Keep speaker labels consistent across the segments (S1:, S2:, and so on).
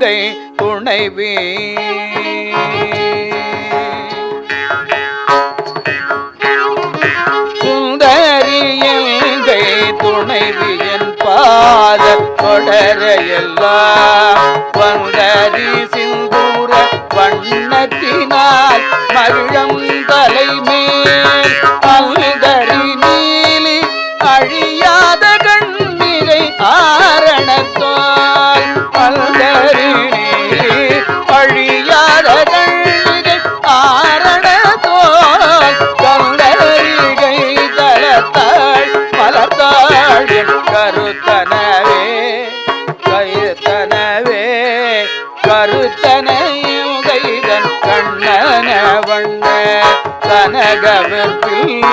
S1: எல்கை துணைவி சுந்தரி எல்கை துணைவியன் பாத தொடர எல்லாம் வந்தரி சிந்தூர வண்ணத்தினால் மகிழம் தலைமே அல்ல தலத்தாள் என் கருத்தனவே கருத்தனவே கருத்தனையும் கைதன் கண்ணன வண்ண கனகவிற்பில்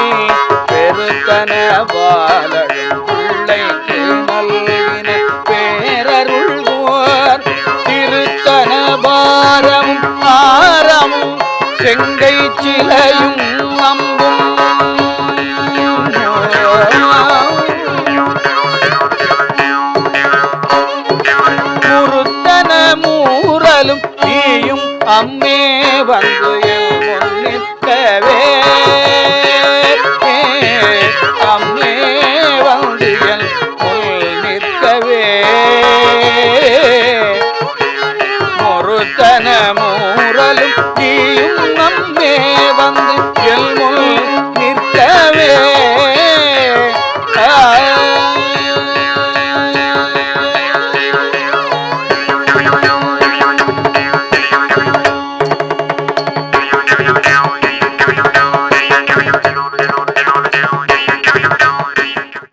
S1: பெருத்தன பாலழும் பிள்ளைக்கு நல்கின பேரருள்வோர் திருத்தன பாரமும் ஆரமும் செங்கை சிலையும் நம் ஆனாலும் நீயும் அம்மே வந்து நிற்கவே அம்மே வந்து நிற்கவே முருத்தன மூரலும் நீயும்